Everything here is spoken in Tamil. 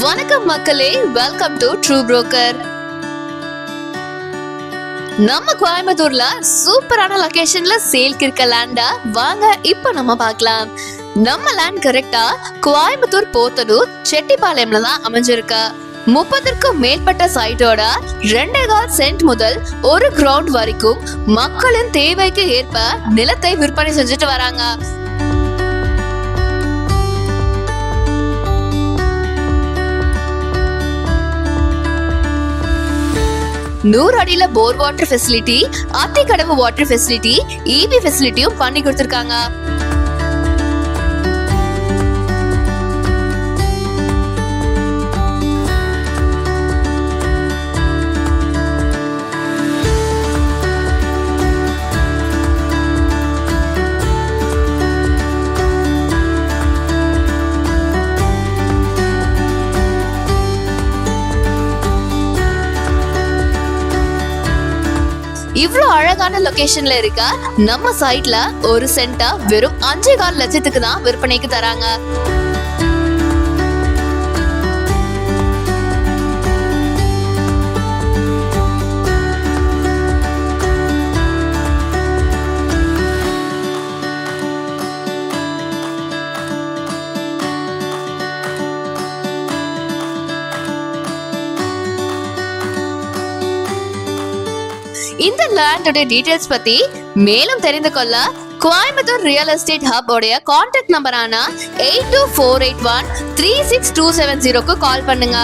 வணக்கம் மக்களே வெல்கம் டு ட்ரூ புரோக்கர் நம்ம கோயம்புத்தூர்ல சூப்பரான லொகேஷன்ல சேல்க்கு இருக்க லேண்டா வாங்க இப்போ நம்ம பார்க்கலாம். நம்ம லேண்ட் கரெக்டா கோயம்புத்தூர் போத்தனூர் செட்டிப்பாளையம்ல தான் அமைஞ்சிருக்கு. முப்பதற்கும் மேற்பட்ட சைட்டோட ரெண்டே கால் சென்ட் முதல் ஒரு கிரவுண்ட் வரைக்கும் மக்களின் தேவைக்கு ஏற்ப நிலத்தை விற்பனை செஞ்சுட்டு வராங்க. நூறு அடியில bore water facility Athikadavu water facility EB ஃபெசிலிட்டியும் பண்ணி கொடுத்துருக்காங்க. இவ்வளோ அழகான லொகேஷன்ல இருக்க நம்ம சைட்ல ஒரு சென்டா வெறும் அஞ்சே கால் லட்சத்துக்கு தான் விற்பனைக்கு தராங்க. இந்த லேண்டோட டீடைல்ஸ் பத்தி மேலும் தெரிந்து கொள்ள கோயம்புத்தூர் ரியல் எஸ்டேட் ஹப் உடைய contact நம்பரான eight two four eight one three six two seven ஜீரோக்கு கால் பண்ணுங்க.